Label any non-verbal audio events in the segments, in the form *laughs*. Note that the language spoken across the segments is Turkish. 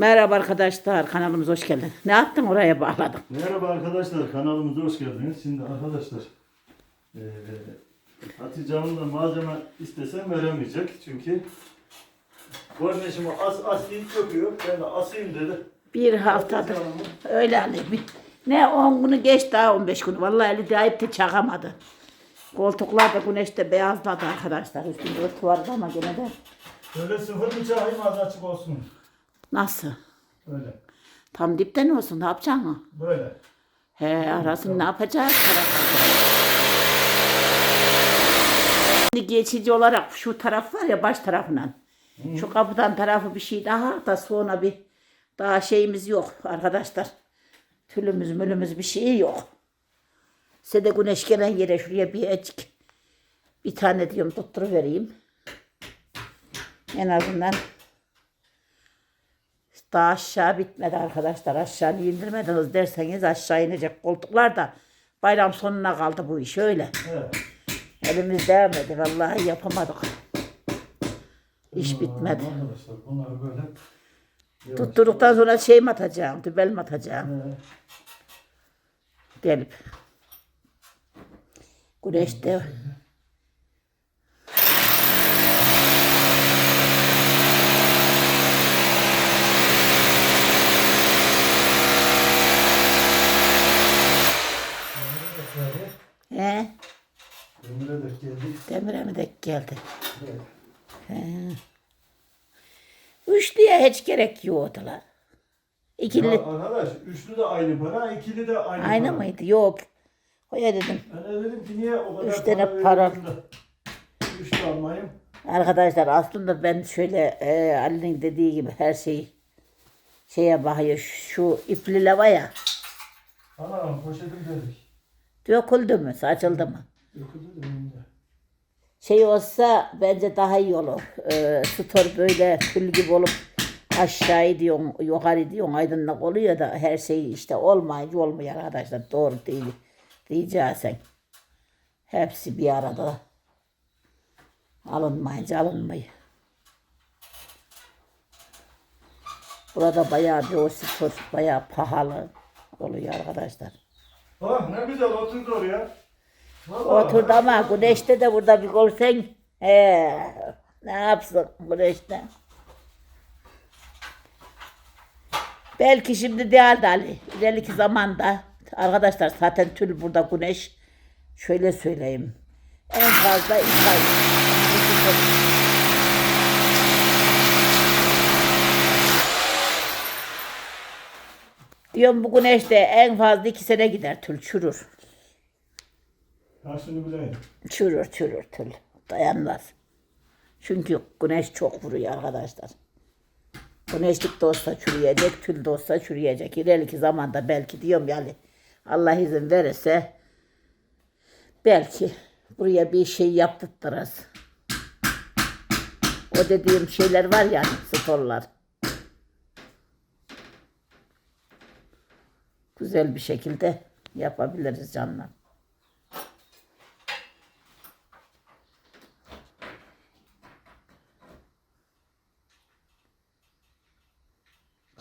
Merhaba arkadaşlar kanalımıza hoş geldin. Ne yaptın oraya bağladım. Merhaba arkadaşlar kanalımıza hoş geldiniz. Şimdi arkadaşlar eee Hatice Hanım da malzeme istesem veremeyecek. Çünkü kardeşim as as deyip yapıyor. Ben de asayım dedi. Bir haftadır öyle hani ne 10 günü geç daha 15 günü. Vallahi eli deyip de çakamadı. Koltuklar da güneşte beyazladı arkadaşlar. Üstünde örtü vardı ama gene de Böyle sıfır mı çağırayım az açık olsun. Nasıl? Böyle. Tam dipten olsun ne yapacaksın? Böyle. He arasını ne yapacağız? Şimdi geçici olarak şu taraf var ya baş tarafından. Şu kapıdan tarafı bir şey daha da sonra bir daha şeyimiz yok arkadaşlar. Tülümüz mülümüz bir şey yok. Size de güneş gelen yere şuraya bir ecik bir tane diyorum tutturuvereyim. En azından daha aşağı bitmedi arkadaşlar. Aşağı indirmediniz derseniz aşağı inecek koltuklar da bayram sonuna kaldı bu iş öyle. Evet. Elimiz değmedi vallahi yapamadık. İş bitmedi. Arkadaşlar bunları böyle Tutturduktan sonra şey mi atacağım, dübel mi atacağım Eee, gelip. Güneşte he, Ömre de geldik. demire mi denk geldi? Evet. Üçlüye hiç gerek yoktular. İkili Ya arkadaş üçlü de aynı para, ikili de aynı, aynı para. mıydı? Yok. Oya dedim. Ben de dedim ki niye o kadar Üç tane para para. Üçlü almayayım. Arkadaşlar aslında ben şöyle e, Ali'nin dediği gibi her şeyi şeye bakıyor. Şu ipli lava ya. Anam poşetim dedik. Döküldü mü? Saçıldı mı? Döküldü de önümde. Şey olsa bence daha iyi olur. E, stor böyle tül gibi olup aşağı diyorsun, yukarı diyorsun aydınlık oluyor da her şey işte olmayınca olmuyor arkadaşlar. Doğru değil. Diyeceksin. Hepsi bir arada. Alınmayınca alınmıyor. Burada bayağı bir o spor bayağı pahalı oluyor arkadaşlar. Ah ne güzel oturdu oraya. Oturdu ama güneşte de burada bir görsen he, ne yapsın güneşte. Belki şimdi değil de Ali. İleriki zamanda arkadaşlar zaten tül burada güneş. Şöyle söyleyeyim. En fazla iki ay. Diyorum bu güneşte en fazla iki sene gider tül çürür. Yaşını bileyim. Çürür çürür tül. Dayanmaz. Çünkü güneş çok vuruyor arkadaşlar. Güneşlik de çürüyecek, tül de çürüyecek. İleriki zamanda belki diyorum yani Allah izin verirse belki buraya bir şey yaptırırız. O dediğim şeyler var yani sporlar. Güzel bir şekilde yapabiliriz canlar.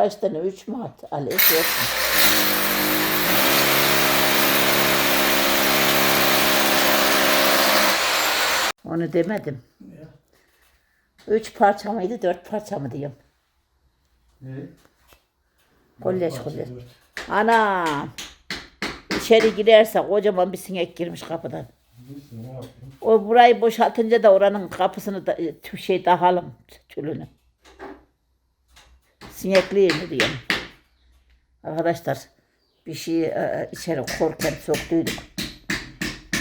Kaç tane? Üç mü at? Ali yok mu? Onu demedim. Ya. Üç parça mıydı, dört parça mı diyeyim. Ne? Kolleş. dört. Anam. İçeri girerse kocaman bir sinek girmiş kapıdan. Neyse? O burayı boşaltınca da oranın kapısını da e, şey dahalım tülünü. Sinekliği mi diyorum. Arkadaşlar bir şey e, içeri korken soktuyduk.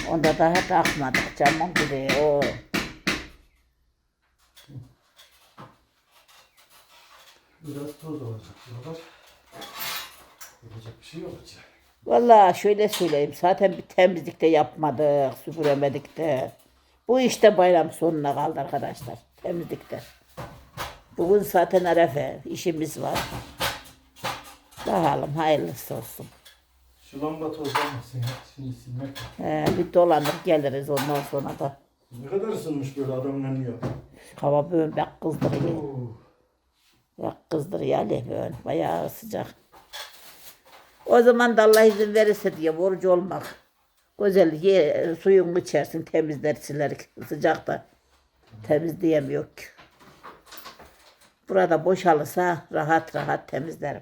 Onda daha takmadık camın gibi o. Biraz toz olacak. Buralar. Yapacak bir şey yok içeri. Vallahi şöyle söyleyeyim zaten bir temizlik de yapmadık, süpüremedik de. Bu işte bayram sonuna kaldı arkadaşlar temizlikte. Bugün zaten arefe işimiz var. Bakalım hayırlısı olsun. Şu lamba tozlanmasın ya. Şimdi silmek. Ee, bir dolanır geliriz ondan sonra da. Ne kadar ısınmış böyle adamın önü ya. Hava böğmek kızdırıyor. Oo. Ya kızdır yani böyle bayağı sıcak. O zaman da Allah izin verirse diye orucu olmak. Güzel ye, suyunu içersin temizler siler sıcakta. Temizleyemiyor ki. Burada boşalırsa rahat rahat temizlerim.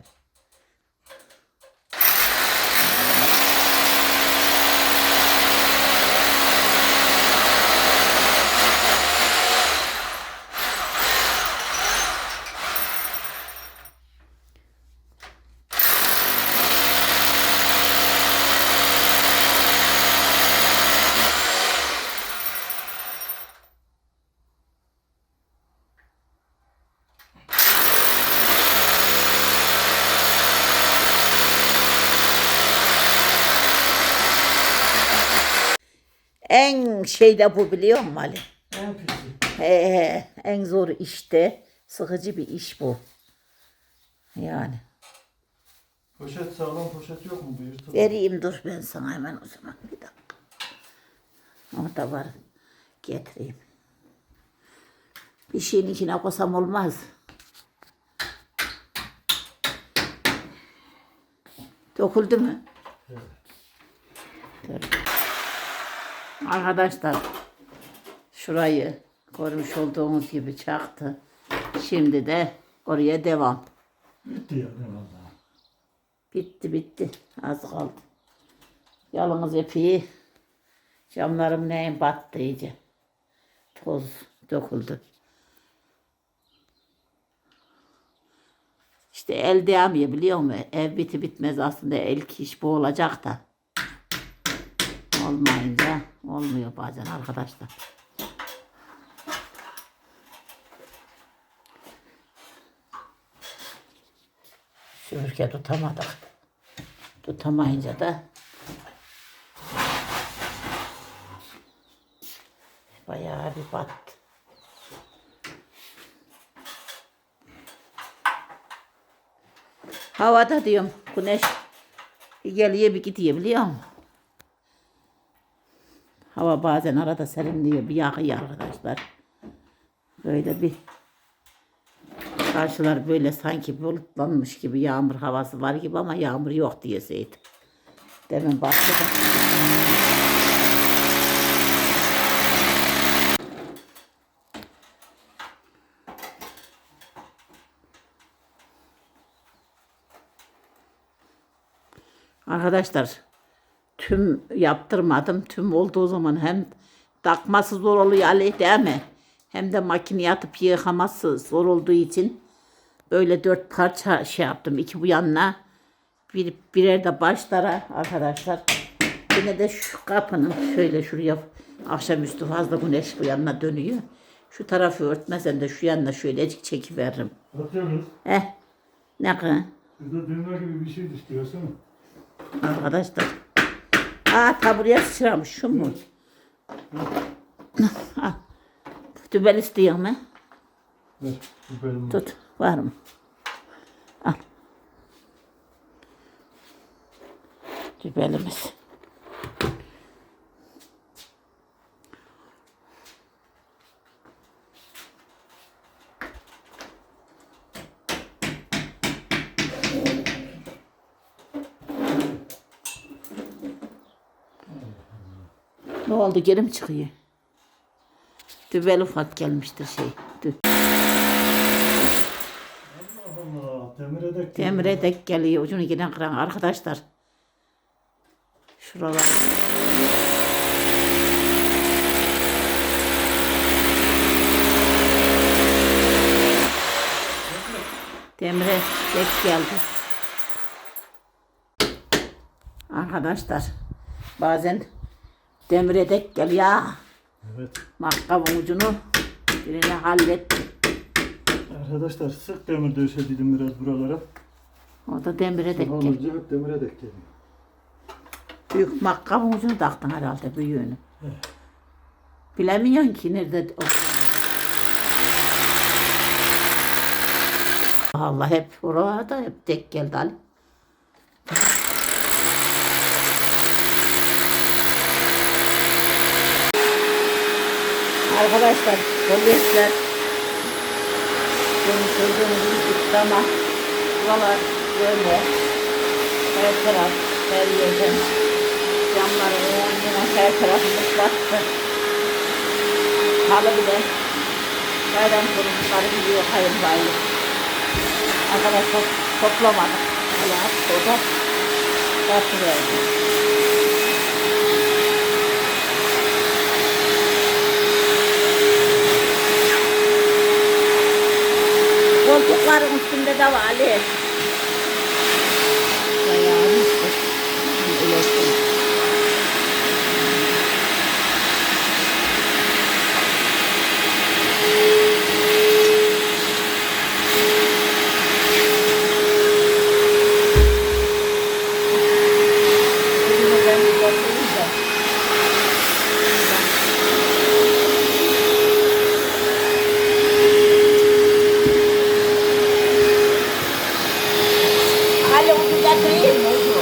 En şey de bu biliyor musun Ali? En pisi. He, he, en zor işte sıkıcı bir iş bu. Yani. Poşet sağlam poşet yok mu bu yırtık? Vereyim dur ben sana hemen o zaman bir dakika. Orada var. Getireyim. Bir şeyin içine koysam olmaz. Döküldü mü? Dur. Arkadaşlar şurayı görmüş olduğunuz gibi çaktı. Şimdi de oraya devam. Bitti ya valla. Bitti bitti. Az kaldı. Yalnız epiği camlarım neyin battı iyice. Toz döküldü. İşte el değmiyor biliyor musun? Ev biti bitmez aslında ilk iş bu olacak da. Olmayınca olmuyor bazen arkadaşlar. Süpürge tutamadık. Tutamayınca da bayağı bir battı. Havada diyorum güneş geliyor bir gidiyor biliyor musun? Hava bazen arada serinliyor bir yakıyor arkadaşlar. Böyle bir Karşılar böyle sanki bulutlanmış gibi yağmur havası var gibi ama yağmur yok diyeseydi. Demin baktı da. Arkadaşlar tüm yaptırmadım. Tüm olduğu zaman hem takması zor oluyor Ali değil mi? Hem de makineye atıp yıkaması zor olduğu için böyle dört parça şey yaptım. İki bu yanına bir, birer de başlara arkadaşlar. Yine de şu kapının şöyle şuraya akşamüstü fazla güneş bu yanına dönüyor. Şu tarafı örtmesen de şu yanına şöyle çekiveririm. Atıyoruz. Eh ne kadar? Şurada düğme gibi bir şey istiyorsun. Arkadaşlar. Aa ta buraya sıçramış şu mu? Ah. Dübel istiyor mu? Ver. Bu benim. Tut. Var mı? Al. Dübelimiz. Ne oldu geri mi çıkıyor? Dübel ufak gelmiştir şey. Dü. Allah Allah. Demire dek. Demire dek geliyor ucunu giden kıran arkadaşlar. Şuralar. Demire dek geldi. Arkadaşlar bazen demire dek geliyor. Evet. Makkabın ucunu birini halletti. Arkadaşlar sık demir döşediydim biraz buralara. O da demire dek geldi. Olunca hep demire dek geliyor. Büyük makkabın ucunu taktın herhalde büyüğünü. Bilemiyorsun ki nerede o. Allah hep orada hep tek geldi Ali. Arkadaşlar polisler. Benim gibi bitti ama buralar böyle. Her taraf her yerden. Camları yine her tarafımız battı. Halı bile. Bayram kuruluşları gidiyor bayır. Arkadaşlar toplamadık. Hala o da Koltukların üstünde de var Ali. Bayağı işte. Öyle Bunu ben yapayım da. Ali onu getireyim mi? Ucu.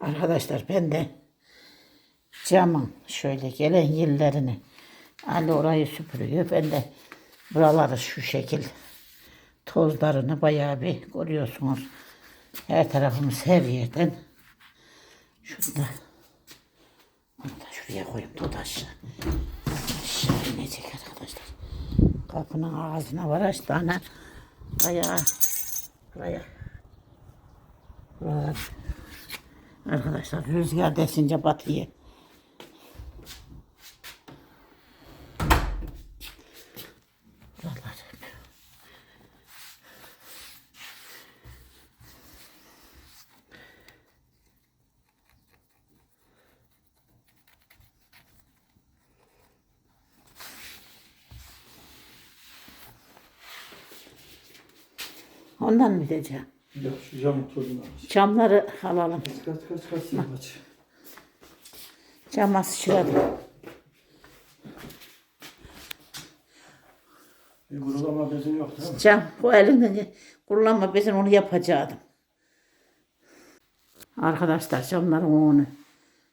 Arkadaşlar ben de camın şöyle gelen yerlerini Ali orayı süpürüyor. Ben de buraları şu şekil tozlarını bayağı bir görüyorsunuz. Her tarafımız her yerden. Şunu da, şuraya koyayım tut aşağı. Aşağı inecek arkadaşlar. Kapının ağzına var aç tane. Bayağı buraya. Buralar. Arkadaşlar rüzgar desince batıyor. Buralar. Ondan mı gideceğim? Ya şu camın tozunu aç. Camları alalım. Kaç kaç kaç sen kaç. Cama sıçradı. Bir kurulama bezin yok değil mi? Cam bu elinden kullanma ben onu yapacaktım. Arkadaşlar camların onu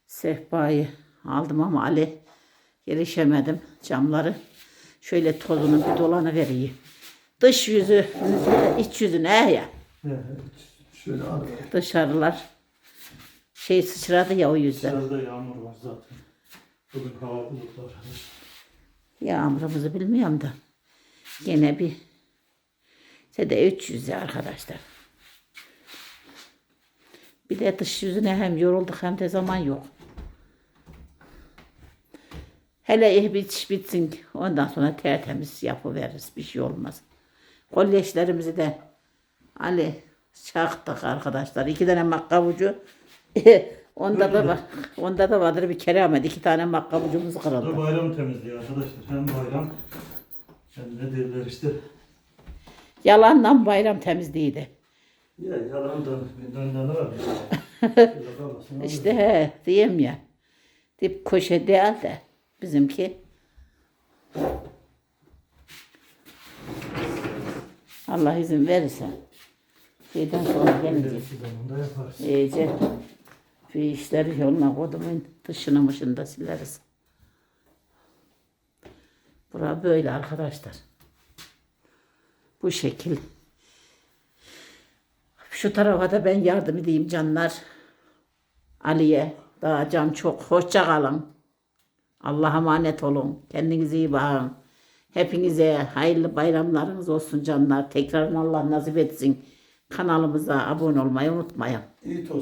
sehpayı aldım ama Ali gelişemedim camları. Şöyle tozunu bir dolanı vereyim. Dış yüzü, iç yüzü ne ya? Şöyle. Dışarılar şey sıçradı ya o yüzden. Dışarıda yağmur var zaten. Bugün hava arkadaşlar. Yağmurumuzu bilmiyorum da. Yine bir de 300 ya arkadaşlar. Bir de dış yüzüne hem yorulduk hem de zaman yok. Hele bitiş bitsin. Ondan sonra tertemiz yapıveririz. Bir şey olmaz. Kolyeşlerimizi de Ali çaktık arkadaşlar. İki tane makkabucu. *laughs* onda da var. Onda da vardır bir keramet. İki tane makkabucumuz Bu kırıldı. da bayram temizliği arkadaşlar. Hem bayram hem ne derler işte. Yalandan bayram temizliğiydi. Ya yalan da bir döndeni var. *laughs* İşte he diyeyim ya. Dip koşe değil de bizimki. Allah izin verirse. Şeyden sonra yaparız. iyice bir işleri yoluna kodumun dışını mışını da sileriz. Bura böyle arkadaşlar. Bu şekil. Şu tarafa da ben yardım edeyim canlar. Ali'ye. Daha can çok. Hoşça kalın. Allah'a emanet olun. Kendinize iyi bakın. Hepinize hayırlı bayramlarınız olsun canlar. Tekrar Allah nasip etsin. Kanalımıza abone olmayı unutmayın. İyi toz.